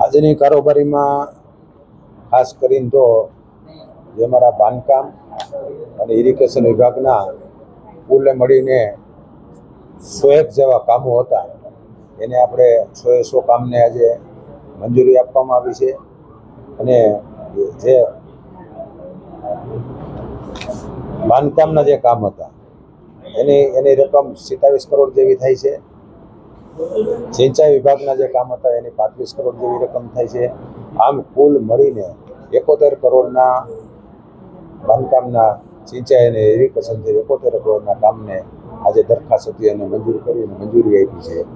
આજની કારોબારીમાં ખાસ કરીને તો જે અમારા બાંધકામ અને ઇરિગેશન વિભાગના કુલે મળીને સોએક જેવા કામો હતા, એને આપણે સોએ સો કામને આજે મંજૂરી આપવામાં આવી છે. અને જે બાંધકામના જે કામ હતા, એની એની રકમ સિત્તાવીસ કરોડ જેવી થાય છે. સિંચાઈ વિભાગના જે કામ હતા, એની પાંત્રીસ કરોડ જેવી રકમ થાય છે. આમ કુલ મળીને એકોતેર કરોડના બાંધકામના સિંચાઈ અને ઇરિગેશન જે એકોતેર કરોડના કામને આજે દરખાસ્ત હતી અને મંજૂર કરી અને મંજૂરી આપી છે.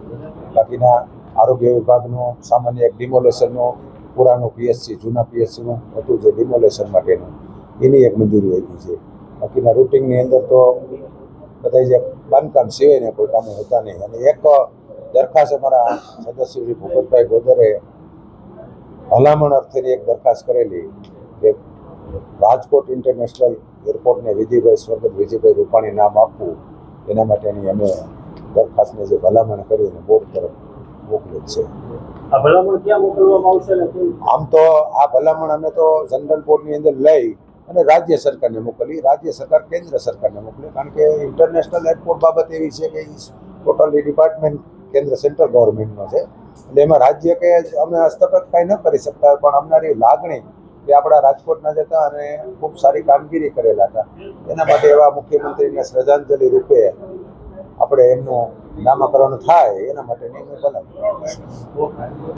બાકીના આરોગ્ય વિભાગનું, સામાન્ય એક ડિમોલેશનનું પુરાનું પીએચસી જૂના પીએચસીનું હતું જે ડિમોલેશન માટેનું. એની એક મંજૂરી આપી છે. બાકીના રૂટિંગની અંદર તો બધા જે બાંધકામ સિવાયના કોઈ કામો હતા નહીં. અને એક દરખાસ્ત અમારા સદસ્ય શ્રી ભૂપતભાઈ ગોદરે ભલામણ અર્થેની એક દરખાસ્ત કરેલી કે રાજકોટ ઇન્ટરનેશનલ એરપોર્ટને વિજયભાઈ સ્વર્ગત વિજયભાઈ રૂપાણી નામ આપવું એના માટેની અમે દરખાસ્તને જે ભલામણ કરીને બોર્ડ તરફ મોકલી છે. આ ભલામણ ક્યાં મોકલવામાં આવશે આમ તો આ ભલામણ અમે તો જનરલ બોર્ડની અંદર લઈ અને રાજ્ય સરકારને મોકલી. રાજ્ય સરકાર કેન્દ્ર સરકારને મોકલી. કારણ કે ઇન્ટરનેશનલ એરપોર્ટ બાબત એવી છે કે ટોટલી ડિપાર્ટમેન્ટ કેન્દ્ર સેન્ટ્રલ ગવર્મેન્ટનો છે. એટલે એમાં રાજ્ય કે અમે હસ્તક્ષેપ કાંઈ ન કરી શકતા, પણ અમનારી લાગણી કે આપણા રાજકોટના જ હતા અને ખૂબ સારી કામગીરી કરેલા હતા. એના માટે એવા મુખ્યમંત્રીને શ્રદ્ધાંજલિ રૂપે આપણે એમનું નામાકરણ થાય, એના માટેની અમે ભલામણ